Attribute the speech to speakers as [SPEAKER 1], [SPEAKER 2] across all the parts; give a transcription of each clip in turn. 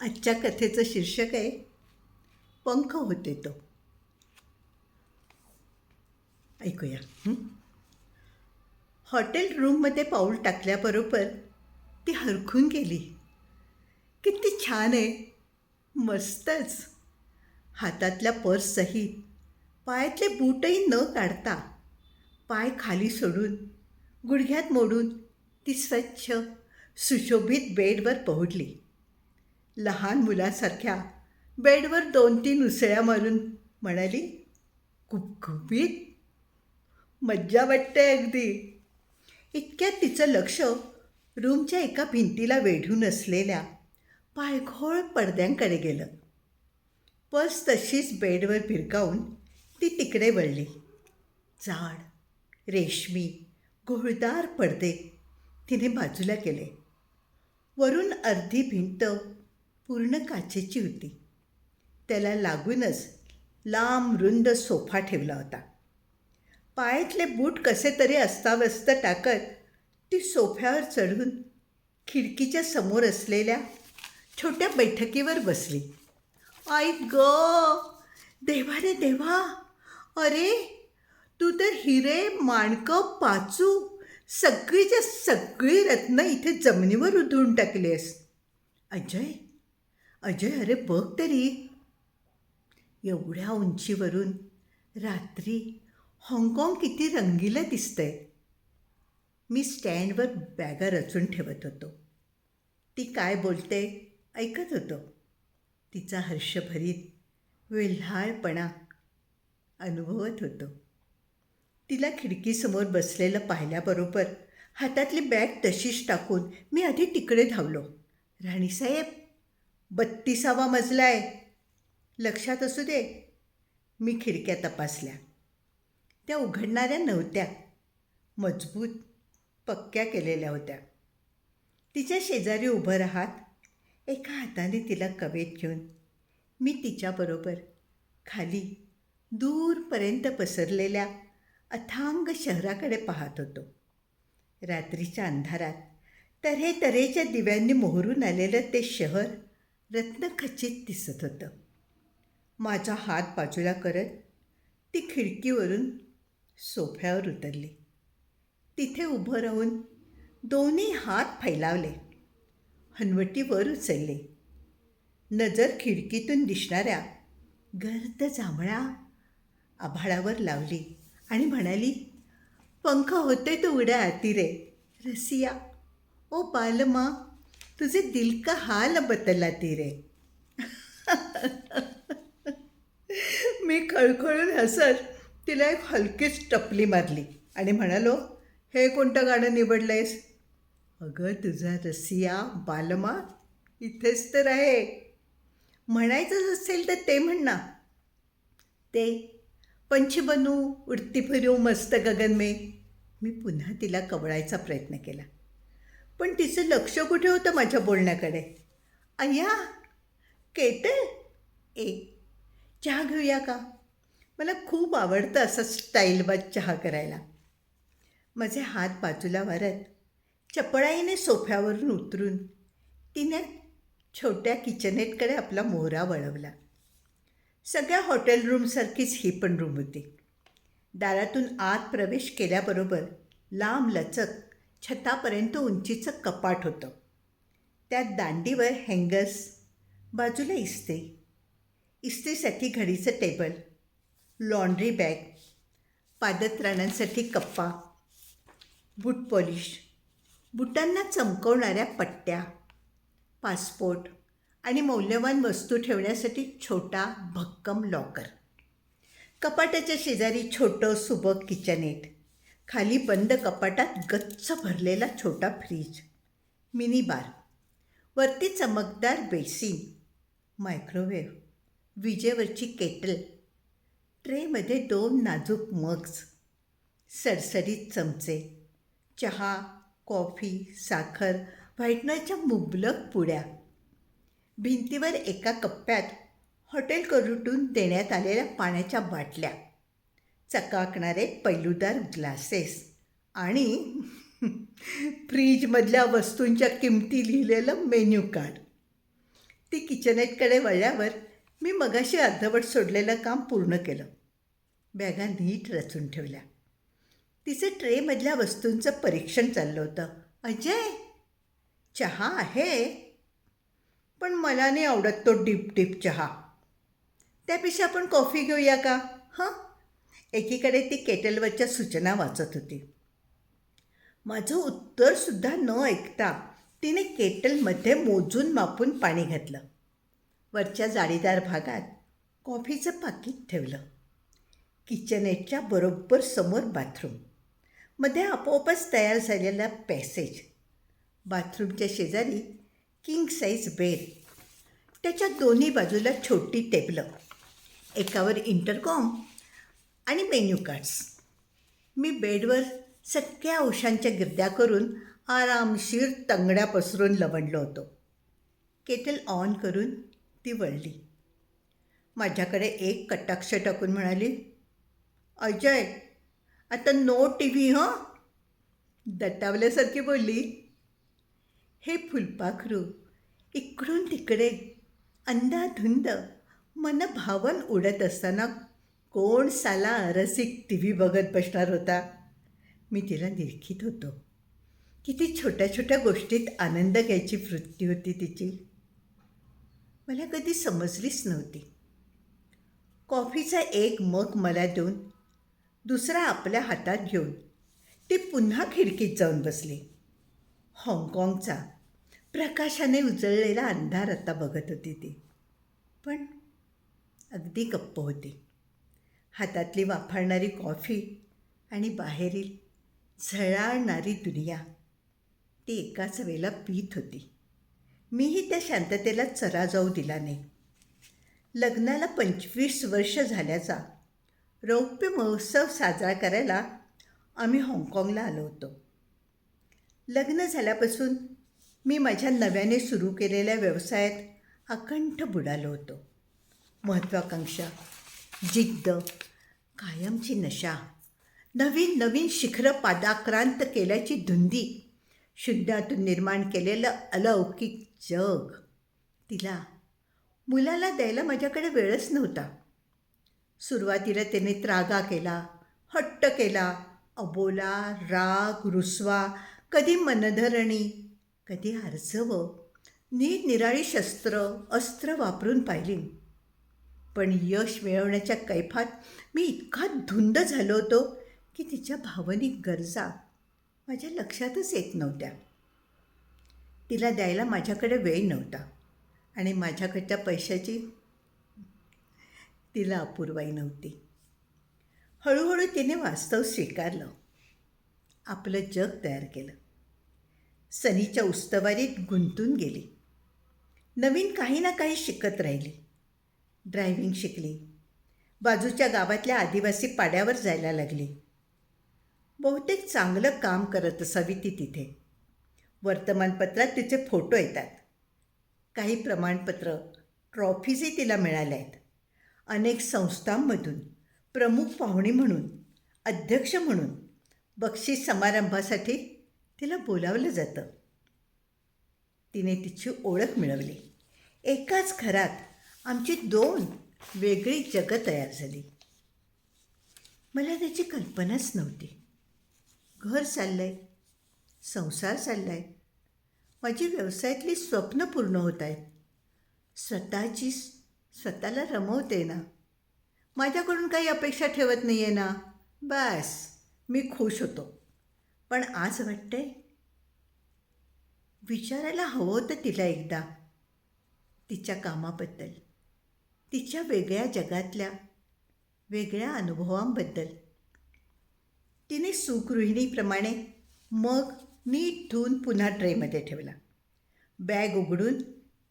[SPEAKER 1] आजच्या कथेचं शीर्षक आहे पंख होते तो. ऐकूया. हॉटेल रूममध्ये पाऊल टाकल्याबरोबर ती हरखून गेली. किती छान आहे. मस्तच. हातातल्या पर्ससहित पायातले बूटही न काढता पाय खाली सोडून गुडघ्यात मोडून ती स्वच्छ सुशोभित बेडवर पोहोचली लहान मुलासारख्या बेडवर दोन तीन उसळ्या मारून म्हणाली गुपगुपीत मज्जा वाटते अगदी. इतक्यात तिचं लक्ष रूमच्या एका भिंतीला वेढून असलेल्या पायघोळ पडद्यांकडे गेलं. पर्स तशीच बेडवर भिरकावून ती तिकडे वळली. जाड रेशमी घोळदार पडदे तिने बाजूला केले. वरून अर्धी भिंत पूर्ण काचेची होती त्याला लागूनच लांब रुंद सोफा ठेवला होता. पायातले बूट कसे तरी अस्ताव्यस्त टाकत ती सोफ्यावर चढून खिडकीच्या समोर असलेल्या छोट्या बैठकीवर बसली. आई ग देवा रे देवा! अरे तू तर हिरे माणकं पाचू सगळीच्या सगळी रत्न इथे जमिनीवर उधळून आहेस. अजय अजय अरे बघ तरी. एवढ्या उंचीवरून रात्री हाँगकाँग किती रंगीलं दिसतंय. मी स्टँडवर बॅगा रचून ठेवत होतो. ती काय बोलते ऐकत होतो. तिचा हर्षभरीत वेल्हाळपणा अनुभवत होतो. तिला खिडकीसमोर बसलेलं पाहिल्याबरोबर हातातली बॅग तशीच टाकून मी आधी तिकडे धावलो. राणीसाहेब बत्तीसावा मजला आहे लक्षात असू दे मी खिडक्या तपासल्या. त्या उघडणाऱ्या नव्हत्या. मजबूत पक्क्या केलेल्या होत्या. तिच्या शेजारी उभं राहत एका हाताने तिला कवेत घेऊन मी तिच्याबरोबर खाली दूरपर्यंत पसरलेल्या अथांग शहराकडे पाहत होतो. रात्रीच्या अंधारात तऱ्हे तऱ्हेच्या दिव्यांनी मोहरून आलेलं ते शहर रत्नखचित दिसत होतं. माझा हात बाजूला करत ती खिडकीवरून सोफ्यावर उतरली. तिथे उभं राहून दोन्ही हात फैलावले. हनवटी वर उचलले. नजर खिडकीतून दिसणाऱ्या गर्द जांभळा आभाळावर लावली आणि म्हणाली पंख होते तो उड्या आती रे रसिया ओ बालमा तुझे दिल का हाल बतलाती रे मी खळखळून हसत तिला एक हलकीच टपली मारली आणि म्हणालो हे कोणतं गाणं निवडलंयस? अगं तुझा रसिया बालमा इथेच तर आहे. म्हणायचंच असेल तर ते म्हण ते पंछी बनू उडती फिरू मस्त गगन में मी पुन्हा तिला कवळायचा प्रयत्न केला. पण तिचं लक्ष कुठे होतं माझ्या बोलण्याकडे? अय्या केतल ए चहा घेऊया का? मला खूप आवडतं असं स्टाईलबाज चहा करायला. माझे हात बाजूला वारत चपळाईने सोफ्यावरून उतरून तिने छोट्या किचनेटकडे आपला मोहरा वळवला. सगळ्या हॉटेल रूमसारखीच ही पण रूम होती. दारातून आत प्रवेश केल्याबरोबर लांब लचक छतापर्यंत उंचीचं कपाट होतं. त्यात दांडीवर हँगर्स बाजूला इस्त्री. इस्त्रीसाठी घडीचं टेबल लॉन्ड्री बॅग पादत्राणांसाठी कप्पा बूट पॉलिश बुटांना चमकवणाऱ्या पट्ट्या पासपोर्ट आणि मौल्यवान वस्तू ठेवण्यासाठी छोटा भक्कम लॉकर कपाटाच्या शेजारी छोटं सुबक किचनेट खाली बंद कपाटात गच्च भरलेला छोटा फ्रीज. मिनी बार वरती चमकदार बेसिन. मायक्रोवेव्ह. विजेवरची केटल. ट्रेमध्ये दोन नाजूक मग्स. सरसरीत चमचे. चहा कॉफी साखर व्हाईटनरच्या मुबलक पुड्या. भिंतीवर एका कप्प्यात हॉटेल करूटून देण्यात आलेल्या पाण्याच्या बाटल्या. चकाकणारे पैलूदार ग्लासेस आणि फ्रीजमधल्या वस्तूंच्या किमती लिहिलेलं मेन्यू कार्ड ती किचनेटकडे वळल्यावर मी मगाशी अर्धवट सोडलेलं काम पूर्ण केलं. बॅगा नीट रचून ठेवल्या. तिचं ट्रेमधल्या वस्तूंचं परीक्षण चाललं होतं. अजय चहा आहे? पण मला नाही आवडत तो डीप डीप चहा. त्यापेक्षा आपण कॉफी घेऊया का? हां? एकीकडे ती केटलवरच्या सूचना वाचत होती. माझं उत्तरसुद्धा न ऐकता तिने केटलमध्ये मोजून मापून पाणी घातलं. वरच्या जाळीदार भागात कॉफीचं पाकिट ठेवलं. किचनेटच्या बरोबर समोर बाथरूम. मध्ये आपोआपच तयार झालेला पॅसेज. बाथरूमच्या शेजारी किंग साईज बेड. त्याच्या दोन्ही बाजूला छोटी टेबलं. एकावर इंटरकॉम आणि मेन्यू कार्ड्स. मी बेडवर सगळ्या औषधांच्या गिरद्या करून आरामशीर तंगड्या पसरून लवंडलो होतो. केटल ऑन करून ती वळली. माझ्याकडे एक कटाक्ष टाकून म्हणाली अजय आता नो टी व्ही हं? दटावल्यासारखी बोलली हे फुलपाखरू इकडून तिकडे अंधाधुंद मन भावन उडत असताना कोण साला रसिक टी व्ही बघत बसणार होता? मी तिला निरखित होतो. किती छोट्या छोट्या गोष्टीत आनंद घ्यायची वृत्ती होती तिची. मला कधी समजलीच नव्हती. कॉफीचा एक मग मला देऊन दुसरा आपल्या हातात घेऊन ती पुन्हा खिडकीत जाऊन बसली. हाँगकाँगचा प्रकाशाने उजळलेला अंधार आता बघत होती ती. पण अगदी गप्प होती. हातातली वाफाळणारी कॉफी आणि बाहेरील झळाळणारी दुनिया. ती एकाच वेळेला पीत होती. मीही त्या शांततेला चरा जाऊ दिला नाही. लग्नाला पंचवीस वर्ष झाल्याचा रौप्य महोत्सव साजरा करायला आम्ही हाँगकाँगला आलो होतो. लग्न झाल्यापासून मी माझ्या नव्याने सुरू केलेल्या व्यवसायात अकंठ बुडालो होतो. महत्त्वाकांक्षा जिद्द कायमची नशा नवीन नवीन शिखरं पादाक्रांत केल्याची धुंदी शून्यातून निर्माण केलेलं अलौकिक जग. तिला मुलाला द्यायला माझ्याकडे वेळच नव्हता. सुरुवातीला त्याने त्रागा केला हट्ट केला अबोला राग रुसवा कधी मनधरणी कधी आर्जवं निरनिराळी शस्त्र अस्त्र वापरून पाहिली. पण यश मिळवण्याच्या कैफात मी इतका धुंद झालो होतो की तिच्या भावनिक गरजा माझ्या लक्षातच येत नव्हत्या. तिला द्यायला माझ्याकडे वेळ नव्हता आणि माझ्याकडच्या पैशाची तिला अपूर्वाई नव्हती. हळूहळू तिने वास्तव स्वीकारलं. आपलं जग तयार केलं. सनीच्या उस्तवारीत गुंतून गेली. नवीन काही ना काही शिकत राहिली. ड्रायव्हिंग शिकली. बाजूच्या गावातल्या आदिवासी पाड्यावर जायला लागली. बहुतेक चांगलं काम करत असावी ती तिथे. वर्तमानपत्रात तिचे फोटो येतात. काही प्रमाणपत्र ट्रॉफीजही तिला मिळाल्या आहेत अनेक संस्थांमधून प्रमुख पाहुणी म्हणून अध्यक्ष म्हणून बक्षीस समारंभासाठी तिला बोलावलं जातं. तिने तिची ओळख मिळवली. एकाच घरात आमची दोन वेगळी जगं तयार झाली. मला त्याची कल्पनाच नव्हती. घर चाललं आहे संसार चालला आहे माझी व्यवसायातली स्वप्न पूर्ण होत आहेत स्वतःची स्वतःला रमवते ना. माझ्याकडून काही अपेक्षा ठेवत नाही आहे ना. बस मी खुश होतो. पण आज वाटतंय विचारायला हवं होतं तिला एकदा तिच्या कामाबद्दल. तिच्या वेगळ्या जगातल्या वेगळ्या अनुभवांबद्दल. तिने सुखगृहिणीप्रमाणे मग नीट धुवून पुन्हा ट्रेमध्ये ठेवला. बॅग उघडून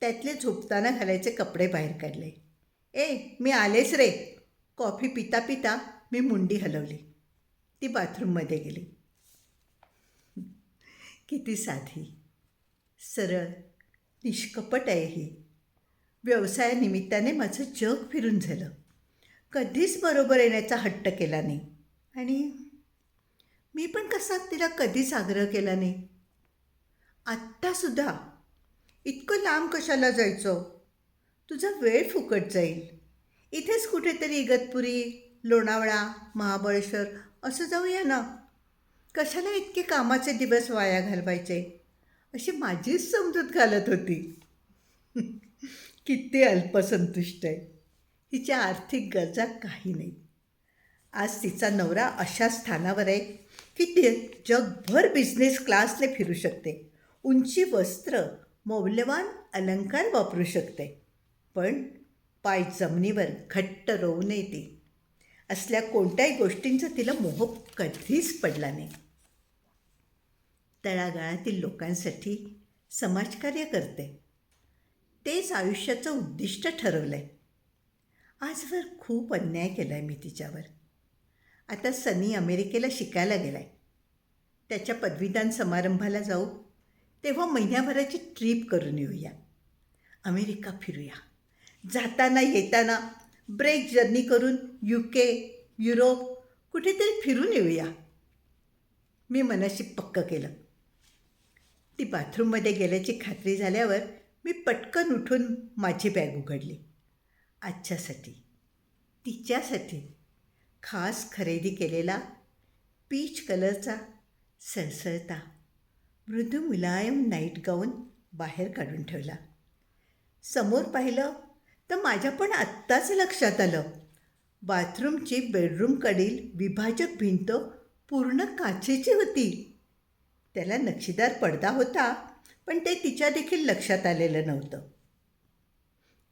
[SPEAKER 1] त्यातले झोपताना घालायचे कपडे बाहेर काढले. ए मी आलेच रे. कॉफी पिता पिता मी मुंडी हलवली. ती बाथरूममध्ये गेली. किती साधी सरळ निष्कपट आहे ही व्यवसायानिमित्ताने माझं जग फिरून झालं. कधीच बरोबर येण्याचा हट्ट केला नाही. आणि मी पण कसा तिला कधीच आग्रह केला नाही. आत्तासुद्धा इतकं लांब कशाला जायचं? तुझा वेळ फुकट जाईल. इथेच कुठेतरी इगतपुरी लोणावळा महाबळेश्वर असं जाऊया ना? कशाला इतके कामाचे दिवस वाया घालवायचे? अशी माझीच समजूत घालत होती. किती अल्पसंतुष्ट आहे. हिच्या आर्थिक गरजा काही नाही. आज तिचा नवरा अशा स्थानावर आहे की ती जगभर बिझनेस क्लासने फिरू शकते. उंची वस्त्र मौल्यवान अलंकार वापरू शकते. पण पाय जमिनीवर घट्ट रोवून येते असल्या कोणत्याही गोष्टींचा तिला मोह कधीच पडला नाही. तळागाळातील लोकांसाठी समाजकार्य करते. तेच आयुष्याचं उद्दिष्ट ठरवलं आहे आजवर खूप अन्याय केला आहे मी तिच्यावर. आता सनी अमेरिकेला शिकायला गेला आहे त्याच्या पदवीदान समारंभाला जाऊ तेव्हा महिन्याभराची ट्रीप करून येऊया. अमेरिका फिरूया. जाताना येताना ब्रेक जर्नी करून यू के युरोप कुठेतरी फिरून येऊया. मी मनाशी पक्क केलं. ती बाथरूममध्ये गेल्याची खात्री झाल्यावर मी पटकन उठून माझी बॅग उघडली. आजच्यासाठी तिच्यासाठी खास खरेदी केलेला पीच कलरचा सळसळता मृदू मुलायम नाईट गाऊन बाहेर काढून ठेवला. समोर पाहिलं तर माझ्या पण आत्ताच लक्षात आलं. बाथरूमची बेडरूमकडील विभाजक भिंत पूर्ण काचेची होती. त्याला नक्षीदार पडदा होता. पण ते तिच्या देखील लक्षात आलेलं नव्हतं.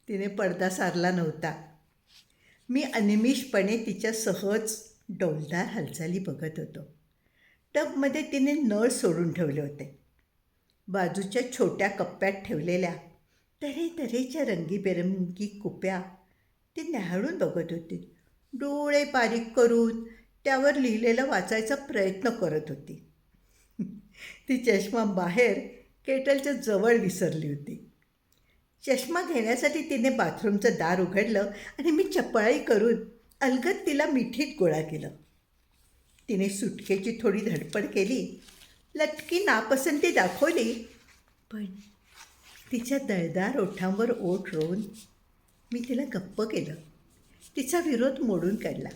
[SPEAKER 1] तिने पडदा सारला नव्हता. मी अनिमिषपणे तिच्या सहज डौलदार हालचाली बघत होतो. टबमध्ये तिने नळ सोडून ठेवले होते. बाजूच्या छोट्या कप्प्यात ठेवलेल्या तऱ्हेतऱ्हेच्या रंगीबेरंगी कुप्या ती न्याहाळून बघत होती. डोळे बारीक करून त्यावर लिहिलेलं वाचायचा प्रयत्न करत होती. ती चष्मा बाहेर केटलच्या जवळ विसरली होती. चष्मा घेण्यासाठी तिने बाथरूमचं दार उघडलं आणि मी चपळाई करून अलगद तिला मिठीत गोळा केलं. तिने सुटकेची थोडी धडपड केली लटकी नापसंती दाखवली पण तिच्या दळदार ओठांवर ओठ रोवून मी तिला गप्प केलं. तिचा विरोध मोडून काढला.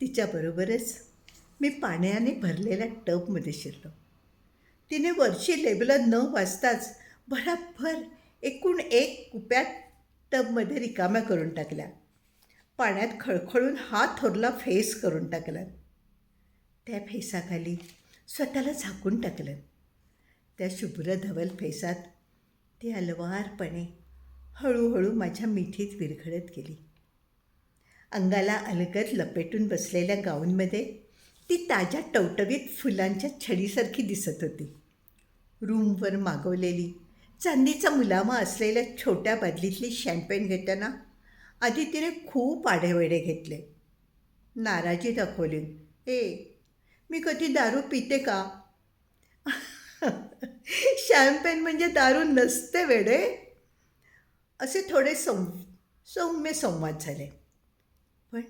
[SPEAKER 1] तिच्याबरोबरच मी पाण्याने भरलेल्या टबमध्ये शिरलो. तिने वरची लेबलं न वाचताच भराभर एकूण एक कुप्यात टबमध्ये रिकाम्या करून टाकल्या. पाण्यात खळखळून हात थोरला फेस करून टाकला. त्या फेसाखाली स्वतःला झाकून टाकलं. त्या शुभ्र धवल फेसात ती अलवारपणे हळूहळू माझ्या मिठीत विरघळत गेली. अंगाला अलगद लपेटून बसलेल्या गाऊनमध्ये ती ताज्या टवटवीत फुलांच्या छडीसारखी दिसत होती. रूमवर मागवलेली चांदीचा मुलामा असलेल्या छोट्या बादलीतली शॅम्पेन घेताना आधी तिने खूप आढेवेढे घेतले. नाराजी दाखवली. ए मी कधी दारू पिते का? शॅम्पेन म्हणजे दारू नसते वेडे. असे थोडे सौ सौम्य संवाद झाले. पण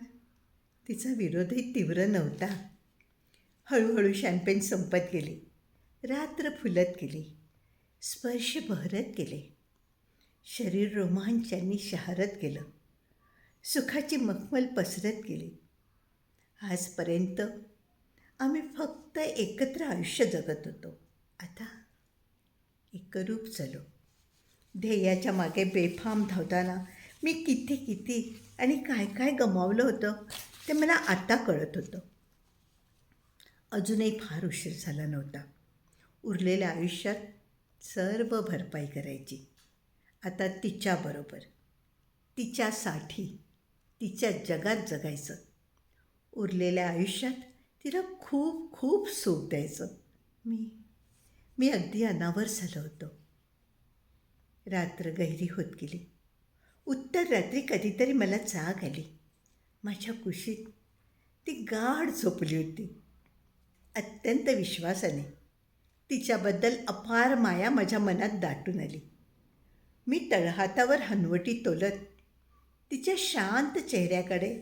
[SPEAKER 1] तिचा विरोधही तीव्र नव्हता. हळूहळू शॅम्पेन संपत गेली. रात्र फुलत गेली. स्पर्श बहरत गेले. शरीर रोमांचांनी शहारत गेलं. सुखाची मखमल पसरत गेली. आजपर्यंत आम्ही फक्त एकत्र आयुष्य जगत होतो. आता एकरूप झालो. ध्येयाच्या मागे बेफाम धावताना मी किती किती आणि काय काय गमावलं होतं ते मला आता कळत होतं. अजूनही फार उशीर झाला नव्हता. उरलेल्या आयुष्यात सर्व भरपाई करायची. आता तिच्याबरोबर तिच्यासाठी तिच्या जगात जगायचं. उरलेल्या आयुष्यात तिला खूप खूप सुख द्यायचं. मी मी अगदी अनावर झालो होतो. रात्र गहिरी होत गेली. उत्तर रात्री कधीतरी मला जाग आली. माझ्या कुशीत ती गाढ झोपली होती. अत्यंत विश्वासाने तिच्याबद्दल अपार माया माझ्या मनात दाटून आली. मी तळहातावर हनवटी तोलत तिच्या शांत चेहऱ्याकडे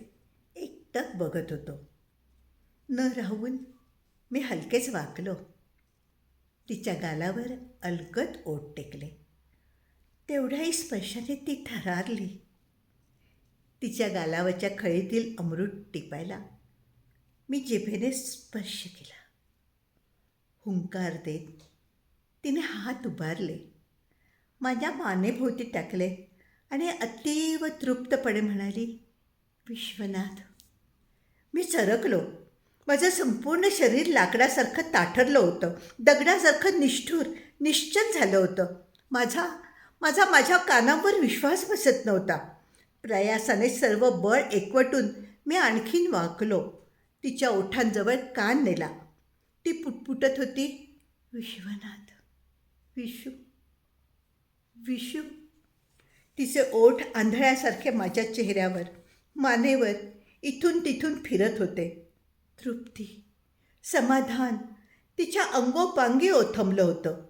[SPEAKER 1] एकटक बघत होतो. न राहून मी हलकेच वाकलो. तिच्या गालावर अलगद ओट टेकले. तेवढ्याही स्पर्शाने ती ठरारली तिच्या गालावरच्या खळीतील अमृत टिपायला मी जिभेने स्पर्श केला. हुंकार देत तिने हात उभारले. माझ्या मानेभोवती टाकले आणि अतीव तृप्तपणे म्हणाली विश्वनाथ मी सरकलो. माझं संपूर्ण शरीर लाकडासारखं ताठरलं होतं. दगडासारखं निष्ठूर निश्चल झालं होतं. माझा माझा माझ्या कानावर विश्वास बसत नव्हता. प्रयासाने सर्व बळ एकवटून मी आणखीन वाकलो. तिच्या ओठांजवळ कान नेला. ती पुटपुटत होती. विश्वनाथ. विशू. विशू. तिचे ओठ आंधळ्यासारखे माझ्या चेहऱ्यावर मानेवर इथून तिथून फिरत होते. तृप्ती. समाधान. तिच्या अंगोपांगी ओथंबलं होतं.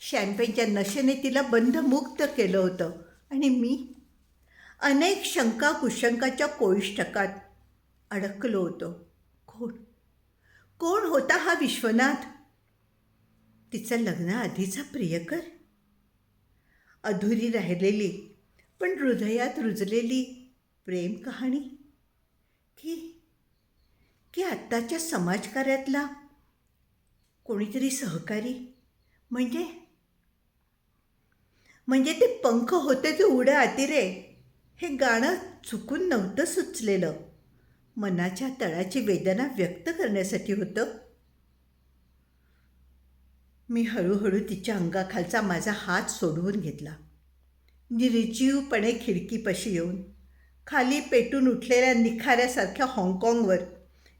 [SPEAKER 1] शॅम्पेनच्या नशेने तिला बंधमुक्त केलं होतं. आणि मी अनेक शंका कुशंकाच्या कोविष्टकात अडकलो होतो. कोण कोण होता हा विश्वनाथ? तिचा लग्नाआधीचा प्रियकर? अधुरी राहिलेली पण हृदयात रुजलेली प्रेम कहाणी? की की आत्ताच्या समाजकार्यातला कोणीतरी सहकारी? म्हणजे? म्हणजे ते पंख होते ते उड्या अतिरे हे गाणं चुकून नव्हतं सुचलेलं. मनाच्या तळाची वेदना व्यक्त करण्यासाठी होतं. मी हळूहळू तिच्या अंगाखालचा माझा हात सोडवून घेतला. निर्जीवपणे खिडकीपाशी येऊन खाली पेटून उठलेल्या निखाऱ्यासारख्या हाँगकाँगवर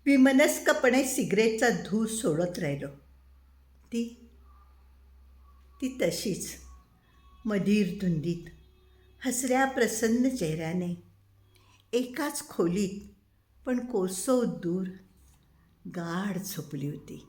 [SPEAKER 1] विमनस्कपणे सिगरेटचा धूस सोडत राहिलो. ती ती तशीच मधीर धुंदीत हसऱ्या प्रसन्न चेहऱ्याने एकाच खोलीत पण कोसो दूर गाढ झोपली होती.